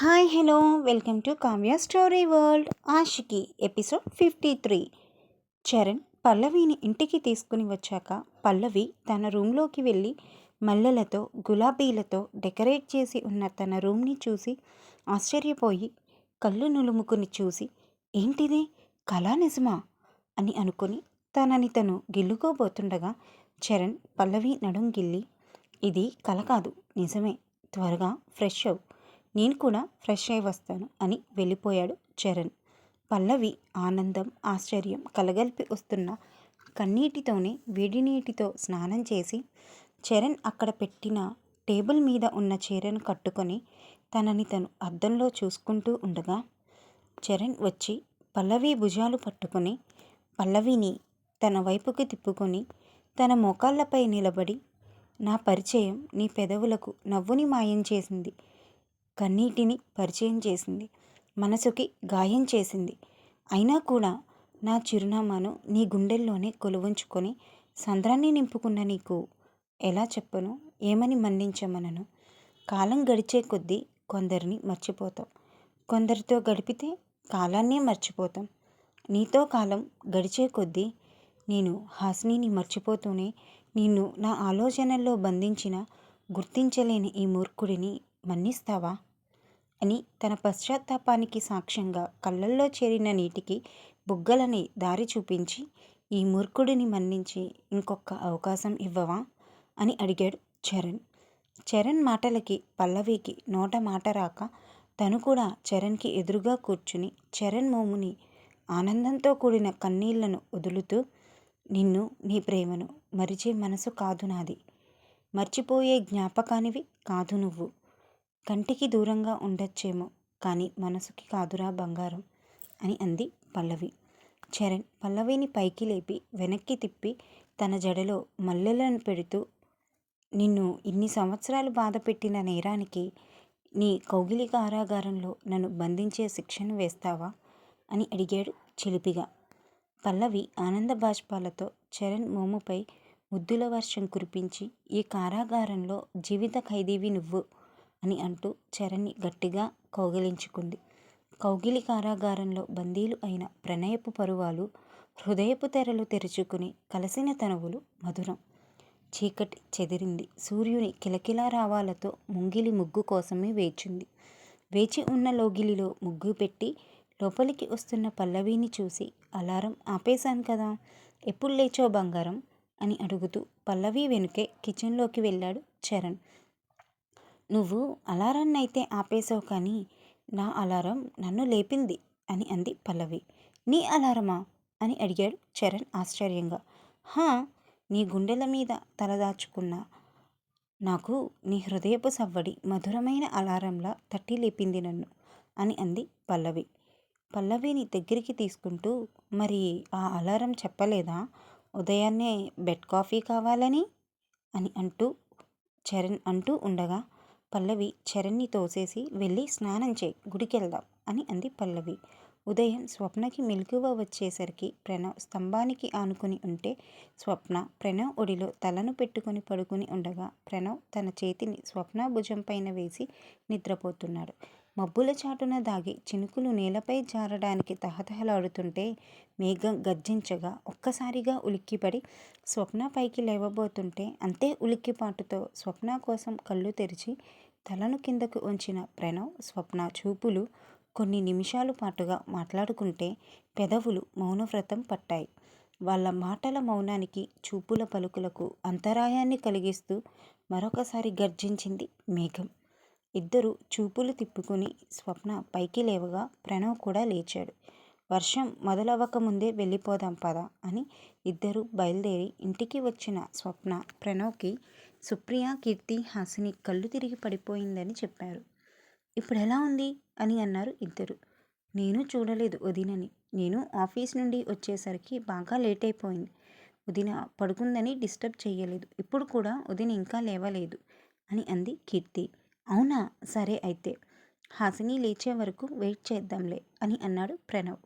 Hi hello. Welcome to Kavya story world. Aashiqui episode fifty three. Charan పల్లవిని ఇంటికి తీసుకుని వచ్చాక పల్లవి తన రూమ్లోకి వెళ్ళి మల్లెలతో గులాబీలతో డెకరేట్ చేసి ఉన్న తన రూమ్ని చూసి ఆశ్చర్యపోయి కళ్ళు నులుముకుని చూసి ఏంటిది? కళా నిజమా? అని అనుకుని తనని తను గిల్లుకోబోతుండగా చరణ్ పల్లవి నడుం గిల్లి ఇది కల కాదు నిజమే. త్వరగా ఫ్రెష్ అవు. నేను కూడా ఫ్రెష్ అయి వస్తాను అని వెళ్ళిపోయాడు చరణ్. పల్లవి ఆనందం ఆశ్చర్యం కలగలిపి వస్తున్న కన్నీటితోనే వేడి నీటితో స్నానం చేసి చరణ్ అక్కడ పెట్టిన టేబుల్ మీద ఉన్న చీరను కట్టుకొని తనని తను అద్దంలో చూసుకుంటూ ఉండగా చరణ్ వచ్చి పల్లవి భుజాలు పట్టుకొని పల్లవిని తన వైపుకి తిప్పుకొని తన మోకాళ్ళపై నిలబడి నా పరిచయం నీ పెదవులకు నవ్వుని మాయం చేసింది. కన్నీటిని పరిచయం చేసింది. మనసుకి గాయం చేసింది. అయినా కూడా నా చిరునామాను నీ గుండెల్లోనే కొలువుంచుకొని సంద్రాన్ని నింపుకున్న నీకు ఎలా చెప్పను? ఏమని మన్నించమనను? కాలం గడిచే కొద్దీ కొందరిని మర్చిపోతాం. కొందరితో గడిపితే కాలాన్నే మర్చిపోతాం. నీతో కాలం గడిచే కొద్దీ నేను హాసినిని మర్చిపోతూనే నిన్ను నా ఆలోచనల్లో బంధించిన గుర్తించలేని ఈ మూర్ఖుడిని మన్నిస్తావా? అని తన పశ్చాత్తాపానికి సాక్ష్యంగా కళ్ళల్లో చేరిన నీటికి బుగ్గలని దారి చూపించి ఈ మూర్ఖుడిని మన్నించి ఇంకొక అవకాశం ఇవ్వవా? అని అడిగాడు చరణ్. చరణ్ మాటలకి పల్లవికి నోట మాట రాక తను కూడా చరణ్కి ఎదురుగా కూర్చుని చరణ్ మోముని ఆనందంతో కూడిన కన్నీళ్ళను వదులుతూ నిన్ను నీ ప్రేమను మరిచే మనసు కాదు నాది. మర్చిపోయే జ్ఞాపకానివి కాదు నువ్వు. కంటికి దూరంగా ఉండొచ్చేమో కానీ మనసుకి కాదురా బంగారం అని అంది పల్లవి. చరణ్ పల్లవిని పైకి లేపి వెనక్కి తిప్పి తన జడలో మల్లెలను పెడుతూ నిన్ను ఇన్ని సంవత్సరాలు బాధ పెట్టిన నేరానికి నీ కౌగిలి కారాగారంలో నన్ను బంధించే శిక్షను వేస్తావా? అని అడిగాడు చిలిపిగా. పల్లవి ఆనంద బాష్పాలతో చరణ్ మోముపై ముద్దుల వర్షం కురిపించి ఈ కారాగారంలో జీవిత ఖైదీవి నువ్వు. అని అంటూ చరణ్ని గట్టిగా కౌగిలించుకుంది. కౌగిలి కారాగారంలో బందీలు అయిన ప్రణయపు పరువాలు హృదయపు తెరలు తెరుచుకుని కలిసిన తనువులు మధురం. చీకటి చెదిరింది. సూర్యుని కిలకిలా రావాలతో ముంగిలి ముగ్గు కోసమే వేచింది. వేచి ఉన్న లోగిలిలో ముగ్గు పెట్టి లోపలికి వస్తున్న పల్లవిని చూసి అలారం ఆపేశాను కదా ఎప్పుడు లేచో బంగారం అని అడుగుతూ పల్లవి వెనుకే కిచెన్లోకి వెళ్ళాడు చరణ్. నువ్వు అలారాన్ని అయితే ఆపేశావు కానీ నా అలారం నన్ను లేపింది అని అంది పల్లవి. నీ అలారమా? అని అడిగాడు చరణ్ ఆశ్చర్యంగా. హా నీ గుండెల మీద తలదాచుకున్న నాకు నీ హృదయపు సవ్వడి మధురమైన అలారంలా తట్టి లేపింది నన్ను అని అంది పల్లవి. పల్లవిని దగ్గరికి తీసుకుంటూ మరి ఆ అలారం చెప్పలేదా? ఉదయాన్నే బెడ్ కాఫీ కావాలని? అని అంటూ చరణ్ అంటూ ఉండగా పల్లవి చరణ్ని తోసేసి వెళ్ళి స్నానం చేయి గుడికెళ్దాం అని అంది పల్లవి. ఉదయం స్వప్నకి మెలకువ వచ్చేసరికి ప్రణవ్ స్తంభానికి ఆనుకుని ఉంటే స్వప్న ప్రణవ్ ఒడిలో తలను పెట్టుకుని పడుకుని ఉండగా ప్రణవ్ తన చేతిని స్వప్న భుజం పైన వేసి నిద్రపోతున్నాడు. మబ్బుల చాటున దాగి చినుకులు నేలపై జారడానికి తహతహలాడుతుంటే మేఘం గర్జించగా ఒక్కసారిగా ఉలిక్కిపడి స్వప్న పైకి లేవబోతుంటే అంతే ఉలిక్కిపాటుతో స్వప్న కోసం కళ్ళు తెరిచి తలను కిందకు ఉంచిన ప్రణవ్ స్వప్న చూపులు కొన్ని నిమిషాలు పాటుగా మాట్లాడుకుంటే పెదవులు మౌనవ్రతం పట్టాయి. వాళ్ళ మాటల మౌనానికి చూపుల పలుకులకు అంతరాయాన్ని కలిగిస్తూ మరొకసారి గర్జించింది మేఘం. ఇద్దరు చూపులు తిప్పుకుని స్వప్న పైకి లేవగా ప్రణవ్ కూడా లేచాడు. వర్షం మొదలవ్వకముందే వెళ్ళిపోదాం పద అని ఇద్దరు బయలుదేరి ఇంటికి వచ్చిన స్వప్న ప్రణవ్కి సుప్రియ కీర్తి హాసిని కళ్ళు తిరిగి పడిపోయిందని చెప్పారు. ఇప్పుడు ఎలా ఉంది అని అన్నారు ఇద్దరు. నేను చూడలేదు వదినని. నేను ఆఫీస్ నుండి వచ్చేసరికి బాగా లేట్ అయిపోయింది. వదిన పడుకుందని డిస్టర్బ్ చేయలేదు. ఇప్పుడు కూడా వదిన ఇంకా లేవలేదు అని అంది కీర్తి. అవునా? సరే అయితే. హాసిని లేచే వరకు వెయిట్ చేద్దాంలే అని అన్నాడు ప్రణవ్.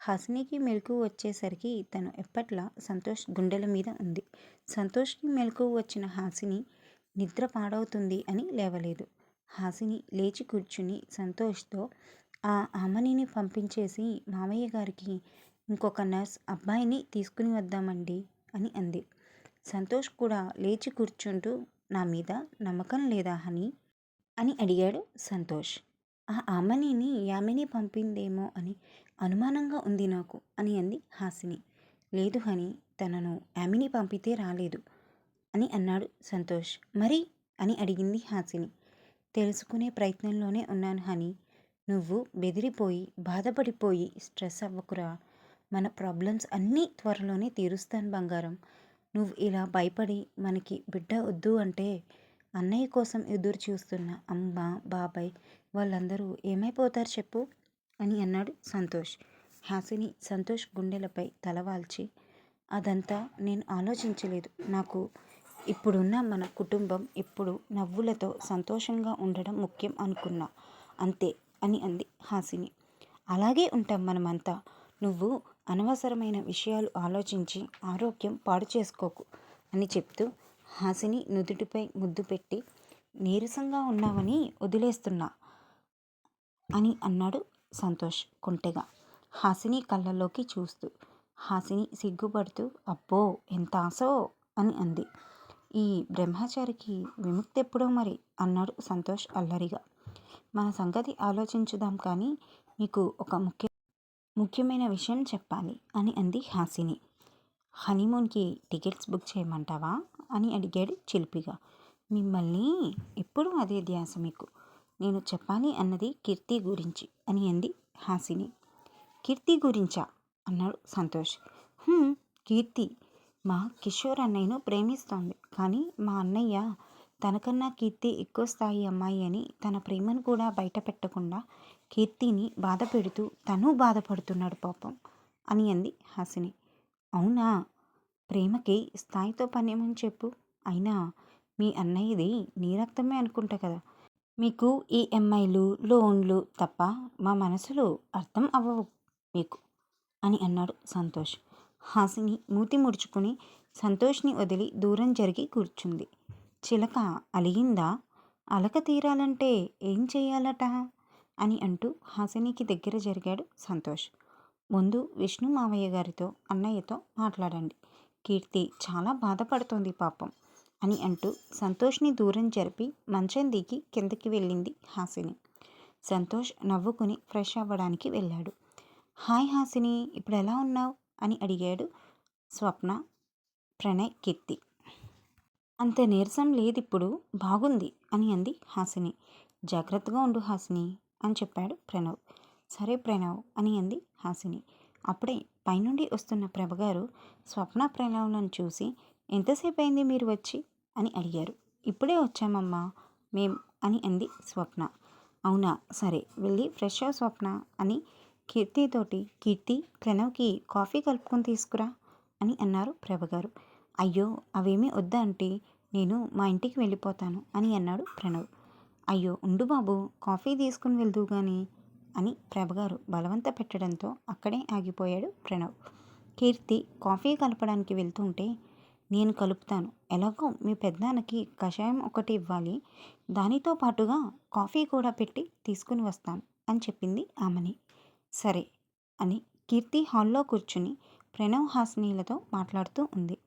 హాసినికి మెలకు వచ్చేసరికి తను ఎప్పట్లా సంతోష్ గుండెల మీద ఉంది. సంతోష్కి మెలకు వచ్చిన హాసిని నిద్ర పాడవుతుంది అని లేవలేదు. హాసిని లేచి కూర్చుని సంతోష్తో ఆ అమ్మనిని పంపించేసి మామయ్య గారికి ఇంకొక నర్స్ అబ్బాయిని తీసుకుని వద్దామండి అని అంది. సంతోష్ కూడా లేచి కూర్చుంటూ నా మీద నమ్మకం లేదా అని అని అడిగాడు సంతోష్. ఆ ఆమెనిని యామిని పంపిందేమో అని అనుమానంగా ఉంది నాకు అని అంది హాసిని. లేదు హని తనను యామిని పంపితే రాలేదు అని అన్నాడు సంతోష్. మరి? అని అడిగింది హాసిని. తెలుసుకునే ప్రయత్నంలోనే ఉన్నాను హని. నువ్వు బెదిరిపోయి బాధపడిపోయి స్ట్రెస్ అవ్వకురా. మన ప్రాబ్లమ్స్ అన్నీ త్వరలోనే తీరుస్తాను బంగారం. నువ్వు ఇలా భయపడి మనకి బిడ్డ వద్దు అంటే అన్నయ్య కోసం ఎదురు చూస్తున్న అమ్మ బాబాయ్ వాళ్ళందరూ ఏమైపోతారు చెప్పు అని అన్నాడు సంతోష్. హాసిని సంతోష్ గుండెలపై తలవాల్చి అదంతా నేను ఆలోచించలేదు. నాకు ఇప్పుడున్న మన కుటుంబం ఇప్పుడు నవ్వులతో సంతోషంగా ఉండడం ముఖ్యం అనుకున్నా. అంతే అని అంది హాసిని. అలాగే ఉంటాం మనమంతా. నువ్వు అనవసరమైన విషయాలు ఆలోచించి ఆరోగ్యం పాడు చేసుకోకు అని చెప్తూ హాసిని నుదుటిపై ముద్దు పెట్టి నీరసంగా ఉన్నావని వదిలేస్తున్నా అని అన్నాడు సంతోష్ కొంటెగా. హాసిని కళ్ళల్లోకి చూస్తూ హాసిని సిగ్గుపడుతూ అబ్బో ఎంత ఆశో అని అంది. ఈ బ్రహ్మచారికి విముక్తి ఎప్పుడో మరి అన్నాడు సంతోష్ అల్లరిగా. మన సంగతి ఆలోచించుదాం కానీ నీకు ఒక ముఖ్య ముఖ్యమైన విషయం చెప్పాలి అని అంది హాసిని. హనీమూన్కి టికెట్స్ బుక్ చేయమంటావా? అని అడిగాడు చిలిపిగా. మిమ్మల్ని ఎప్పుడు అదే ధ్యాస మీకు. నేను చెప్పాలి అన్నది కీర్తి గురించి అని అంది హాసిని. కీర్తి గురించా? అన్నాడు సంతోష్. కీర్తి. మా కిషోర్ అన్నయ్యను ప్రేమిస్తోంది. కానీ మా అన్నయ్య తనకన్నా కీర్తి ఎక్కువ స్థాయి అమ్మాయి అని తన ప్రేమను కూడా బయట పెట్టకుండా కీర్తిని బాధ పెడుతూ తను బాధపడుతున్నాడు పాపం అని అంది హాసిని. అవునా? ప్రేమకి స్థాయితో పనేమని చెప్పు. అయినా మీ అన్నయ్యది నీ రక్తమే అనుకుంటా కదా. మీకు ఈఎంఐలు లోన్లు తప్ప మా మనసులు అర్థం అవ్వవు మీకు అని అన్నాడు సంతోష్. హాసిని మూతి ముడుచుకుని సంతోష్ని వదిలి దూరం జరిగి కూర్చుంది. చిలక అలిగిందా? అలక తీరాలంటే ఏం చేయాలట? అని అంటూ హాసినికి దగ్గర జరిగాడు సంతోష్. ముందు విష్ణు మావయ్య గారితో అన్నయ్యతో మాట్లాడండి. కీర్తి చాలా బాధపడుతోంది పాపం అని అంటూ సంతోష్ని దూరం జరిపి మంచం దిగి కిందకి వెళ్ళింది హాసిని. సంతోష్ నవ్వుకుని ఫ్రెష్ అవ్వడానికి వెళ్ళాడు. హాయ్ హాసిని ఇప్పుడు ఎలా ఉన్నావు? అని అడిగాడు స్వప్న ప్రణయ్ కీర్తి. అంత నీరసం లేదిప్పుడు బాగుంది అని అంది హాసిని. జాగ్రత్తగా ఉండు హాసిని అని చెప్పాడు ప్రణవ్. సరే ప్రణవ్ అని అంది హాసిని. అప్పుడే పైనుండి వస్తున్న ప్రభగారు స్వప్న ప్రణవ్లను చూసి ఎంతసేపు అయింది మీరు వచ్చి? అని అడిగారు. ఇప్పుడే వచ్చామమ్మా మేం అని అంది స్వప్న. అవునా సరే వెళ్ళి ఫ్రెష్ స్వప్న అని కీర్తితోటి కీర్తి ప్రణవ్కి కాఫీ కలుపుకొని తీసుకురా అని అన్నారు ప్రభగారు. అయ్యో అవేమీ వద్దా అంటే నేను మా ఇంటికి వెళ్ళిపోతాను అని అన్నాడు ప్రణవ్. అయ్యో ఉండు బాబు కాఫీ తీసుకుని వెళ్దు కానీ అని ప్రభగారు బలవంత పెట్టడంతో అక్కడే ఆగిపోయాడు ప్రణవ్. కీర్తి కాఫీ కలపడానికి వెళ్తుంటే నేను కలుపుతాను. ఎలాగో మీ పెద్దానికి కషాయం ఒకటి ఇవ్వాలి. దానితో పాటుగా కాఫీ కూడా పెట్టి తీసుకుని వస్తాను అని చెప్పింది ఆమెని. సరే అని కీర్తి హాల్లో కూర్చుని ప్రణవ్ హాసినీలతో మాట్లాడుతూ ఉంది.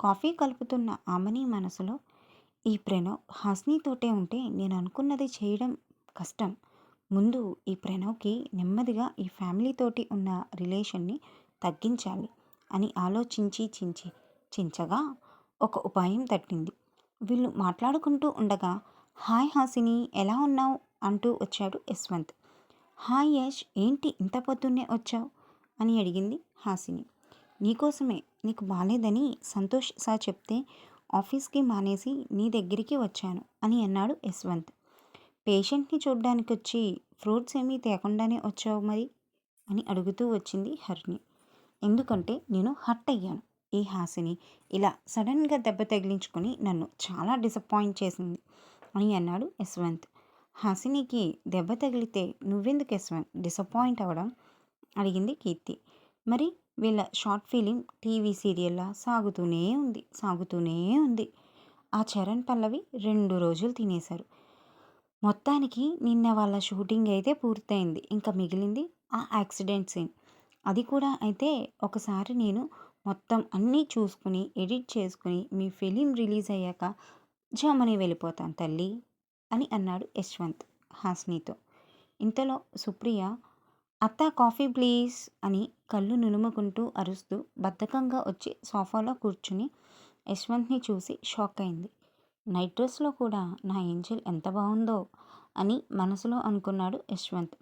కాఫీ కలుపుతున్న ఆమెని మనసులో ఈ ప్రణవ్ హాస్నీతోటే ఉంటే నేను అనుకున్నది చేయడం కష్టం. ముందు ఈ ప్రణవ్కి నెమ్మదిగా ఈ ఫ్యామిలీతోటి ఉన్న రిలేషన్ని తగ్గించాలి అని ఆలోచించి చించి చించగా ఒక ఉపాయం తట్టింది. వీళ్ళు మాట్లాడుకుంటూ ఉండగా హాయ్ హాసిని ఎలా ఉన్నావు? అంటూ వచ్చాడు యశ్వంత్. హాయ్ యష్ ఏంటి ఇంత పొద్దున్నే వచ్చావు? అని అడిగింది హాసిని. నీకోసమే నీకు బాగాలేదని సంతోష్ సార్ చెప్తే ఆఫీస్కి మానేసి నీ దగ్గరికి వచ్చాను అని అన్నాడు యశ్వంత్. పేషెంట్ని చూడ్డానికి వచ్చి ఫ్రూట్స్ ఏమీ తేకుండానే వచ్చావు మరి? అని అడుగుతూ వచ్చింది హరిణి. ఎందుకంటే నేను హర్ట్ అయ్యాను ఈ హాసిని. ఇలా సడన్గా దెబ్బ తగిలించుకొని నన్ను చాలా డిసప్పాయింట్ చేసింది అని అన్నాడు యశ్వంత్. హాసినికి దెబ్బ తగిలితే నువ్వెందుకు యశ్వంత్ డిసప్పాయింట్ అవ్వడం? అడిగింది కీర్తి. మరి వీళ్ళ షార్ట్ ఫిలిం టీవీ సీరియల్లా? సాగుతూనే ఉంది సాగుతూనే ఉంది. ఆ చరణ్ పల్లవి రెండు రోజులు తినేశారు. మొత్తానికి నిన్న వాళ్ళ షూటింగ్ అయితే పూర్తయింది. ఇంకా మిగిలింది ఆ యాక్సిడెంట్ సీన్. అది కూడా అయితే ఒకసారి నేను మొత్తం అన్నీ చూసుకుని ఎడిట్ చేసుకుని మీ ఫిలిం రిలీజ్ అయ్యాక జర్మనీ వెళ్ళిపోతాను తల్లి అని అన్నాడు యశ్వంత్ హాస్నీతో. ఇంతలో సుప్రియ అత్త కాఫీ ప్లీజ్ అని కళ్ళు నులుముకుంటూ అరుస్తూ బద్ధకంగా వచ్చి సోఫాలో కూర్చుని యశ్వంత్ని చూసి షాక్ అయింది. నైట్ డ్రెస్లో కూడా నా ఏంజల్ ఎంత బాగుందో అని మనసులో అనుకున్నాడు యశ్వంత్.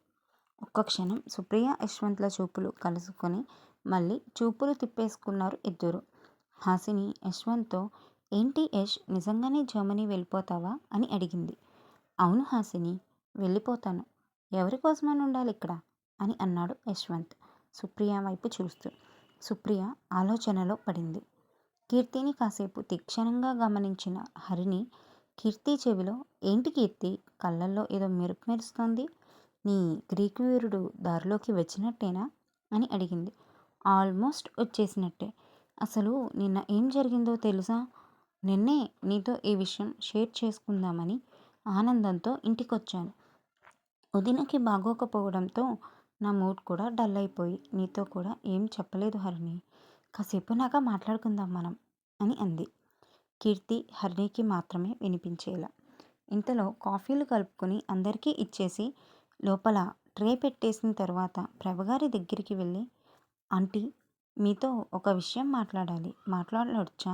ఒక్క క్షణం సుప్రియ యశ్వంత్ల చూపులు కలుసుకొని మళ్ళీ చూపులు తిప్పేసుకున్నారు ఇద్దరు. హాసిని యశ్వంత్తో ఏంటి యష్ నిజంగానే జర్మనీ వెళ్ళిపోతావా? అని అడిగింది. అవును హాసిని వెళ్ళిపోతాను. ఎవరి కోసమని ఉండాలి ఇక్కడ? అని అన్నాడు యశ్వంత్ సుప్రియ వైపు చూస్తూ. సుప్రియ ఆలోచనలో పడింది. కీర్తిని కాసేపు తీక్షణంగా గమనించిన హరిని కీర్తి చెవిలో ఏంటి కీర్తి? కళ్ళల్లో ఏదో మెరుపు మెరుస్తోంది. నీ గ్రీకు వీరుడు దారిలోకి వచ్చినట్టేనా? అని అడిగింది. ఆల్మోస్ట్ వచ్చేసినట్టే. అసలు నిన్న ఏం జరిగిందో తెలుసా? నిన్నే నీతో ఈ విషయం షేర్ చేసుకుందామని ఆనందంతో ఇంటికొచ్చాను. వదినకి బాగోకపోవడంతో నా మూడ్ కూడా డల్ అయిపోయి నీతో కూడా ఏం చెప్పలేదు హరిణి కాసేపు నాగా మాట్లాడుకుందాం మనం అని అంది. కీర్తి హర్నీకి మాత్రమే వినిపించేలా. ఇంతలో కాఫీలు కలుపుకొని అందరికీ ఇచ్చేసి లోపల ట్రే పెట్టేసిన తర్వాత ప్రభగారి దగ్గరికి వెళ్ళి ఆంటీ మీతో ఒక విషయం మాట్లాడాలి. మాట్లాడవచ్చా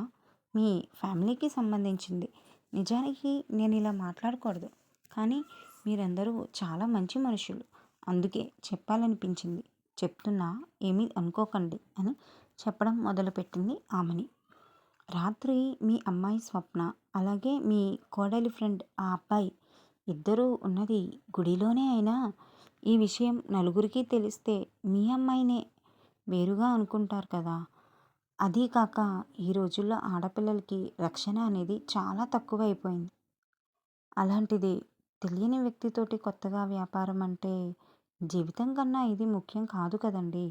మీ ఫ్యామిలీకి సంబంధించింది. నిజానికి నేను ఇలా మాట్లాడకూడదు. కానీ మీరందరూ చాలా మంచి మనుషులు. అందుకే చెప్పాలనిపించింది. చెప్తున్నా ఏమీ అనుకోకండి అని చెప్పడం మొదలుపెట్టింది ఆమెని. రాత్రి మీ అమ్మాయి స్వప్న అలాగే మీ కోడలి ఫ్రెండ్ ఆ అబ్బాయి ఇద్దరూ ఉన్నది గుడిలోనే అయినా? ఈ విషయం నలుగురికి తెలిస్తే మీ అమ్మాయినే వేరుగా అనుకుంటారు కదా? అదీ కాక ఈ రోజుల్లో ఆడపిల్లలకి రక్షణ అనేది చాలా తక్కువైపోయింది. అలాంటిది తెలియని వ్యక్తితోటి కొత్తగా వ్యాపారం అంటే జీవితం కన్నా ఇది ముఖ్యం కాదు కదండి.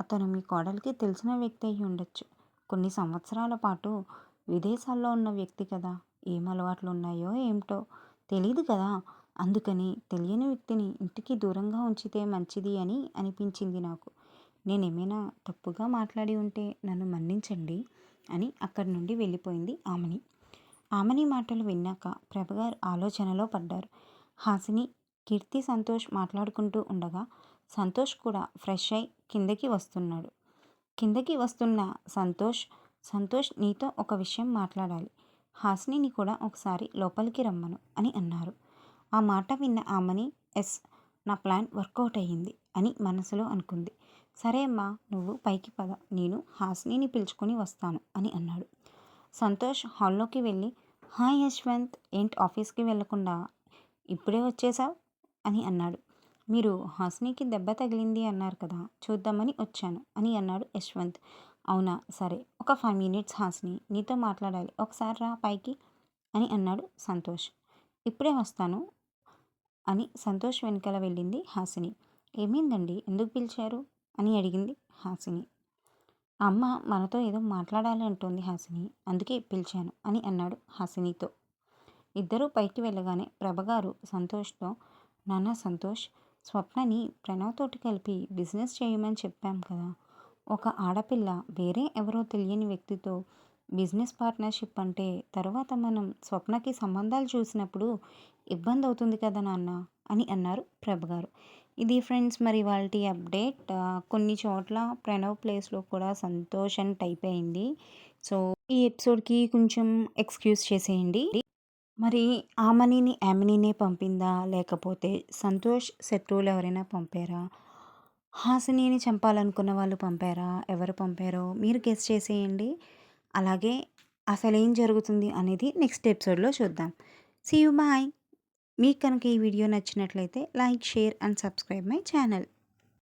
అతను మీ కోడలికి తెలిసిన వ్యక్తి అయి ఉండొచ్చు. కొన్ని సంవత్సరాల పాటు విదేశాల్లో ఉన్న వ్యక్తి కదా. ఏం అలవాట్లు ఉన్నాయో ఏమిటో తెలియదు కదా. అందుకని తెలియని వ్యక్తిని ఇంటికి దూరంగా ఉంచితే మంచిది అని అనిపించింది నాకు. నేనేమైనా తప్పుగా మాట్లాడి ఉంటే నన్ను మన్నించండి అని అక్కడి నుండి వెళ్ళిపోయింది ఆమెని. ఆమెని మాటలు విన్నాక ప్రభగారు ఆలోచనలో పడ్డారు. హాసిని కీర్తి సంతోష్ మాట్లాడుకుంటూ ఉండగా సంతోష్ కూడా ఫ్రెష్ అయి కిందకి వస్తున్నాడు. కిందకి వస్తున్న సంతోష్ సంతోష్ నీతో ఒక విషయం మాట్లాడాలి. హాస్నిని కూడా ఒకసారి లోపలికి రమ్మను అని అన్నారు. ఆ మాట విన్న ఆమెని ఎస్ నా ప్లాన్ వర్కౌట్ అయ్యింది అని మనసులో అనుకుంది. సరే అమ్మా నువ్వు పైకి పద నేను హాస్నిని పిలుచుకొని వస్తాను అని అన్నాడు. సంతోష్ హాల్లోకి వెళ్ళి హాయ్ యశ్వంత్ ఏంటి ఆఫీస్కి వెళ్ళకుండా ఇప్పుడే వచ్చేసావు? అని అన్నాడు. మీరు హాసినికి దెబ్బ తగిలింది అన్నారు కదా చూద్దామని వచ్చాను అని అన్నాడు యశ్వంత్. అవునా సరే ఒక ఫైవ్ మినిట్స్ హాసిని నీతో మాట్లాడాలి. ఒకసారి రా పైకి అని అన్నాడు సంతోష్. ఇప్పుడే వస్తాను అని సంతోష్ వెనకాల వెళ్ళింది హాసిని. ఏమైందండి? ఎందుకు పిలిచారు? అని అడిగింది హాసిని. అమ్మ మనతో ఏదో మాట్లాడాలి అంటోంది హాసిని అందుకే పిలిచాను అని అన్నాడు హాసినితో. ఇద్దరూ పైకి వెళ్ళగానే ప్రభగారు సంతోష్తో నాన్న సంతోష్ స్వప్నని ప్రణవ్తోటి కలిపి బిజినెస్ చేయమని చెప్పాం కదా. ఒక ఆడపిల్ల వేరే ఎవరో తెలియని వ్యక్తితో బిజినెస్ పార్ట్నర్షిప్ అంటే తర్వాత మనం స్వప్నకి సంబంధాలు చూసినప్పుడు ఇబ్బంది అవుతుంది కదా నాన్న అని అన్నారు ప్రభ గారు. ఇది ఫ్రెండ్స్ మరి వాళ్ళ అప్డేట్. కొన్ని చోట్ల ప్రణవ్ ప్లేస్లో కూడా సంతోష్ అని టైప్ అయింది. సో ఈ ఎపిసోడ్కి కొంచెం ఎక్స్క్యూజ్ చేసేయండి. మరి ఆమనిని యామినినే పంపిందా? లేకపోతే సంతోష్ శత్రువులు ఎవరైనా పంపారా? హాసినిని చంపాలనుకున్న వాళ్ళు పంపారా? ఎవరు పంపారో మీరు గెస్ చేసేయండి. అలాగే అసలు ఏం జరుగుతుంది అనేది నెక్స్ట్ ఎపిసోడ్లో చూద్దాం. సీ యూ బాయ్ మీకు కనుక ఈ వీడియో నచ్చినట్లయితే like share and subscribe my channel